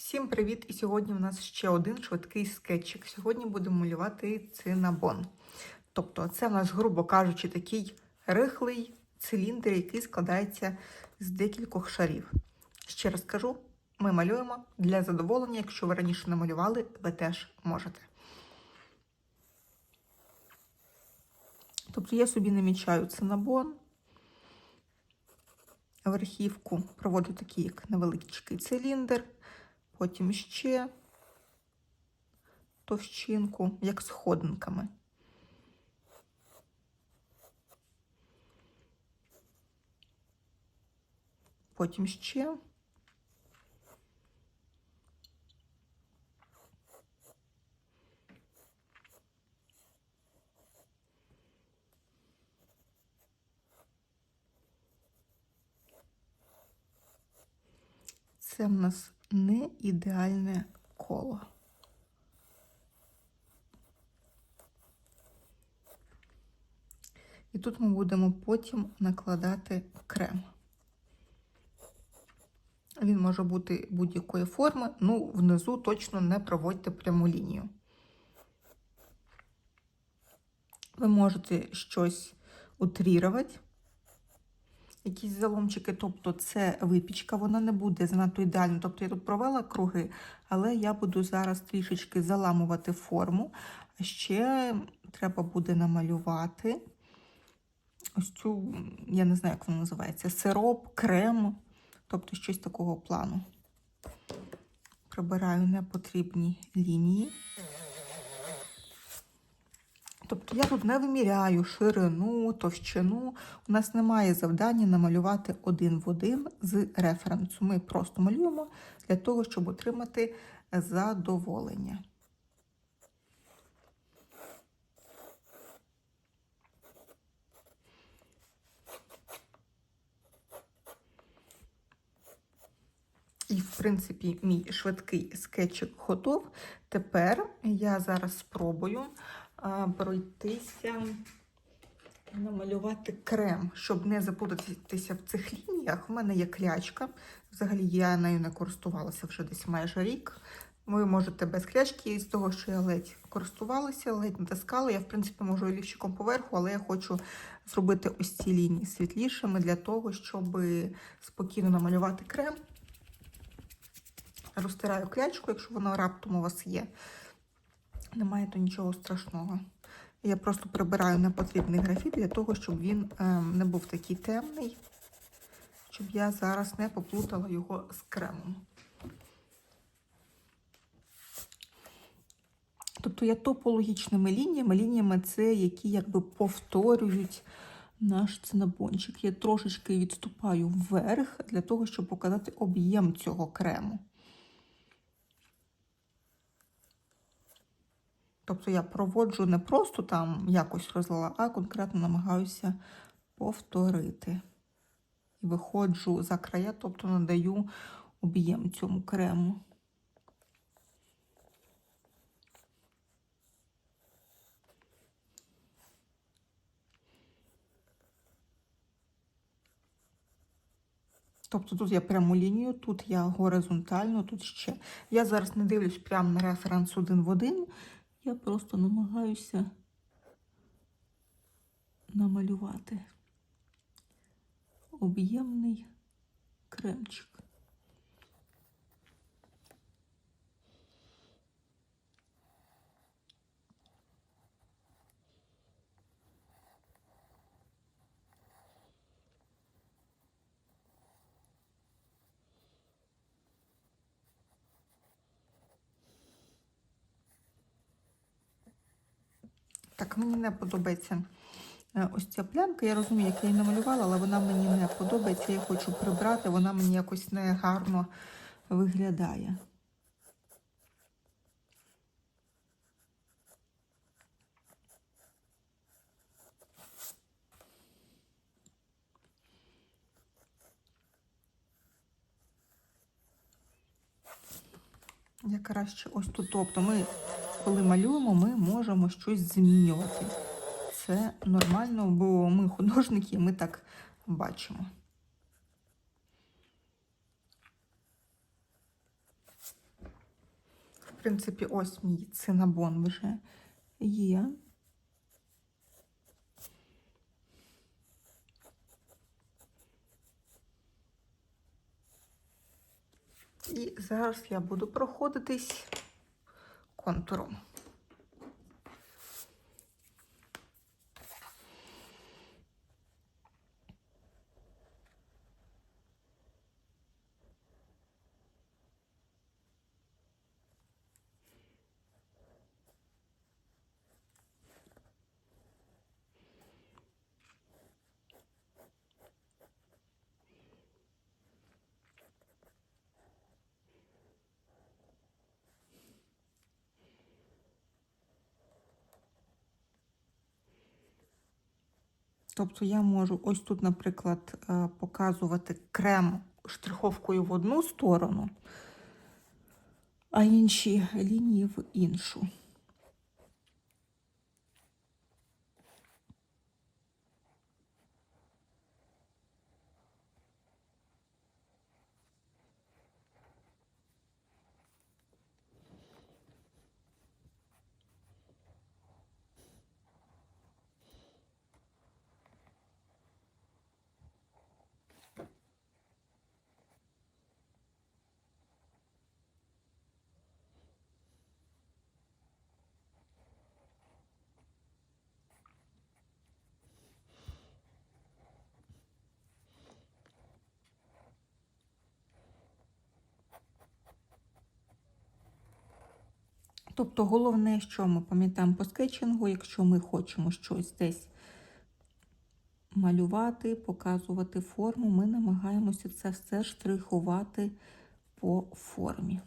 Всім привіт! І сьогодні у нас ще один швидкий скетчик. Сьогодні будемо малювати цинабон. Тобто, це в нас, грубо кажучи, такий рихлий циліндр, який складається з декількох шарів. Ще раз кажу, ми малюємо для задоволення. Якщо ви раніше не малювали, ви теж можете. Тобто я собі намічаю цинабон, верхівку проводжу такий як невеличкий циліндр, потім ще товщинку, як сходинками. Потім ще. Це в нас не ідеальне коло. І тут ми будемо потім накладати крем. Він може бути будь-якої форми, ну, внизу точно не проводьте пряму лінію. Ви можете щось утрірувати, якісь заломчики, тобто це випічка, вона не буде занадто ідеальна. Тобто я тут провела круги, але я буду зараз трішечки заламувати форму. Ще треба буде намалювати ось цю, я не знаю, як вона називається, сироп, крем, тобто щось такого плану. Прибираю непотрібні лінії. Тобто я тут не виміряю ширину, товщину. У нас немає завдання намалювати один в один з референсу. Ми просто малюємо для того, щоб отримати задоволення. І, в принципі, мій швидкий скетчик готов. Тепер я зараз спробую пройтися, намалювати крем, щоб не заплутатися в цих лініях. У мене є клячка. Взагалі я нею не користувалася вже десь майже рік. Ви можете без клячки, з того, що я ледь користувалася, ледь натискала. Я, в принципі, можу і лівчиком поверху, але я хочу зробити ось ці лінії світлішими для того, щоб спокійно намалювати крем. Розтираю клячку, якщо вона раптом у вас є. Немає то нічого страшного. Я просто прибираю непотрібний графіт для того, щоб він е, не був такий темний, щоб я зараз не поплутала його з кремом. Тобто я топологічними лініями, лініями це які якби повторюють наш цинабончик. Я трошечки відступаю вверх для того, щоб показати об'єм цього крему. Тобто я проводжу не просто там якось розлила, а конкретно намагаюся повторити. І виходжу за края, тобто надаю об'єм цьому крему. Тобто тут я пряму лінію, тут я горизонтально, тут ще. Я зараз не дивлюсь прямо на референс один в один. Я просто намагаюся намалювати об'ємний кремчик. Так, мені не подобається е, ось ця плямка. Я розумію, як я її намалювала, але вона мені не подобається. Я хочу прибрати, вона мені якось не гарно виглядає. Я краще ось тут. Тобто ми, коли малюємо, ми можемо щось змінювати. Це нормально, бо ми художники, ми так бачимо. в принципі, ось мій цинабон вже є. І зараз я буду проходитись контуром. Тобто я можу ось тут, наприклад, е, показувати крем штриховкою в одну сторону, а інші лінії в іншу. Тобто головне, що ми пам'ятаємо по скетчингу, якщо ми хочемо щось десь малювати, показувати форму, ми намагаємося це все штрихувати по формі.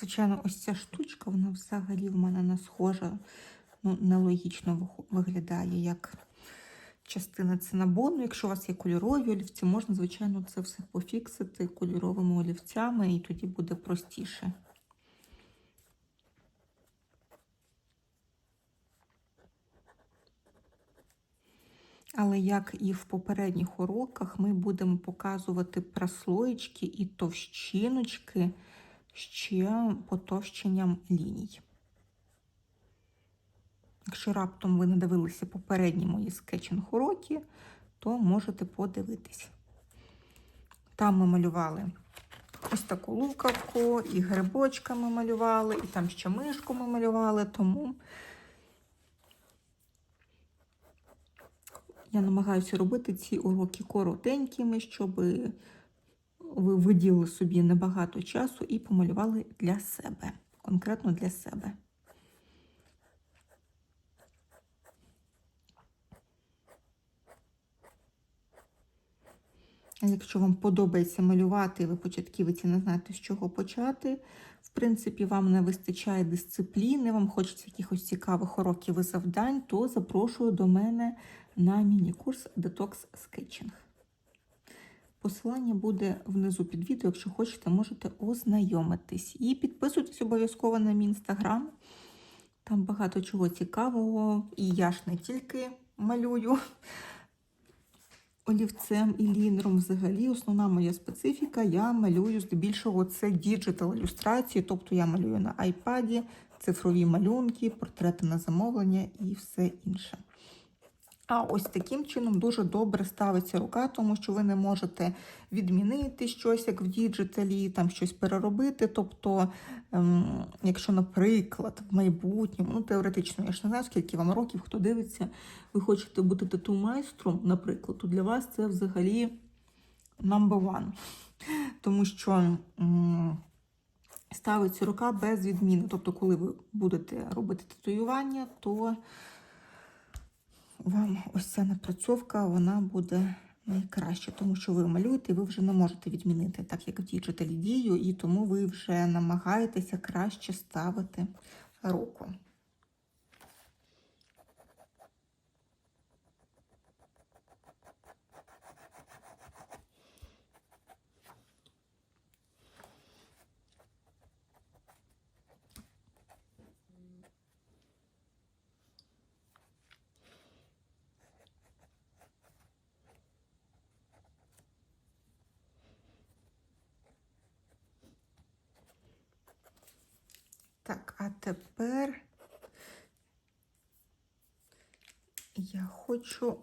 Звичайно, ось ця штучка, вона взагалі в мене не схожа, ну, нелогічно виглядає як частина цинабону. Якщо у вас є кольорові олівці, можна, звичайно, це все пофіксити кольоровими олівцями, і тоді буде простіше. Але як і в попередніх уроках, ми будемо показувати прослоєчки і товщиночки ще потовщенням ліній. Якщо раптом ви не дивилися попередні мої скетчинг уроки, то можете подивитись. Там ми малювали ось таку лукавку, і грибочками малювали, і там ще мишку ми малювали, тому я намагаюся робити ці уроки коротенькими, щоб виділили собі небагато часу і помалювали для себе, конкретно для себе. Якщо вам подобається малювати, ви початківець не знаєте, з чого почати, в принципі, вам не вистачає дисципліни, вам хочеться якихось цікавих уроків і завдань, то запрошую до мене на міні-курс Detox Sketching. Посилання буде внизу під відео, якщо хочете, можете ознайомитись. І підписуйтесь обов'язково на мій інстаграм. Там багато чого цікавого. І я ж не тільки малюю олівцем і лінером. Взагалі, основна моя специфіка, я малюю здебільшого це діджитал ілюстрації, тобто я малюю на айпаді, цифрові малюнки, портрети на замовлення і все інше. А ось таким чином дуже добре ставиться рука, тому що ви не можете відмінити щось, як в діджиталі, там щось переробити. Тобто, ем, якщо, наприклад, в майбутньому, ну теоретично, я ж не знаю, скільки вам років, хто дивиться, ви хочете бути тату-майстром, наприклад, то для вас це взагалі number one. Тому що м, ставиться рука без відміни. Тобто, коли ви будете робити татуювання, то вам ось ця напрацьовка вона буде найкраще, тому що ви малюєте, ви вже не можете відмінити, так як в діджиталі дію, і тому ви вже намагаєтеся краще ставити руку. Так, а тепер я хочу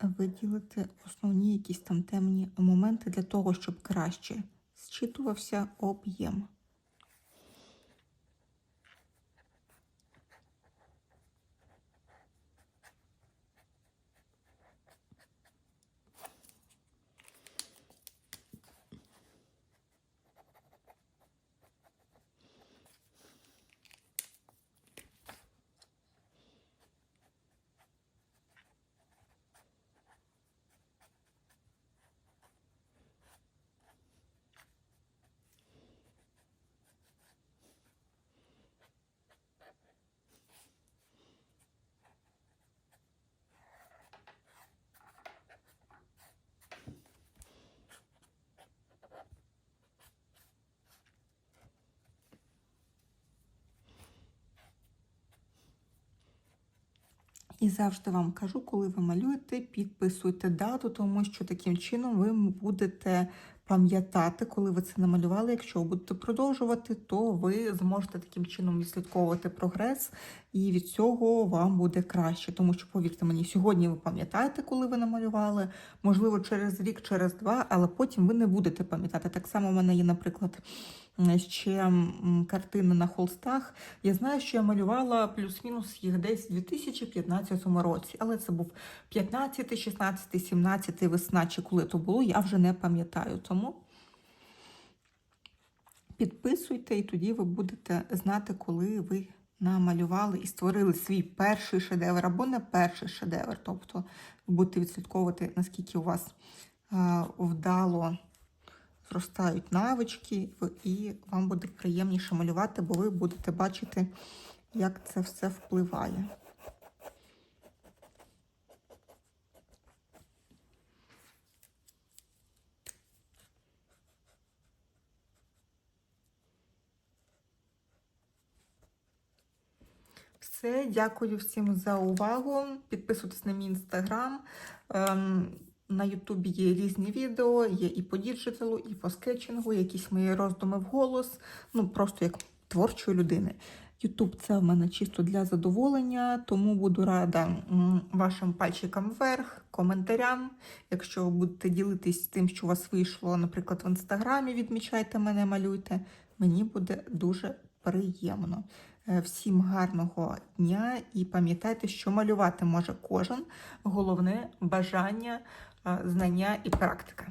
виділити основні якісь там темні моменти для того, щоб краще зчитувався об'єм. І завжди вам кажу, коли ви малюєте, підписуйте дату, тому що таким чином ви будете пам'ятати, коли ви це намалювали. Якщо ви будете продовжувати, то ви зможете таким чином відслідковувати прогрес, і від цього вам буде краще. Тому що, повірте мені, сьогодні ви пам'ятаєте, коли ви намалювали, можливо, через рік, через два, але потім ви не будете пам'ятати. Так само в мене є, наприклад. Ще картини на холстах. Я знаю, що я малювала плюс-мінус їх десь у 2015 році, але це був 15, 16, 17 весна, чи коли то було, я вже не пам'ятаю. Тому підписуйте, і тоді ви будете знати, коли ви намалювали і створили свій перший шедевр або не перший шедевр. Тобто будете відслідковувати, наскільки у вас вдало зростають навички, і вам буде приємніше малювати, бо ви будете бачити, як це все впливає. Все, дякую всім за увагу. Підписуйтесь на мій інстаграм. На Ютубі є різні відео, є і по діджиталу, і по скетчингу, якісь мої роздуми в голос, ну просто як творчої людини. Ютуб це в мене чисто для задоволення, тому буду рада вашим пальчикам вверх, коментарям. Якщо будете ділитись тим, що у вас вийшло, наприклад, в інстаграмі, відмічайте мене, малюйте. Мені буде дуже приємно. Е, Всім гарного дня і пам'ятайте, що малювати може кожен. Головне бажання, знання і практика.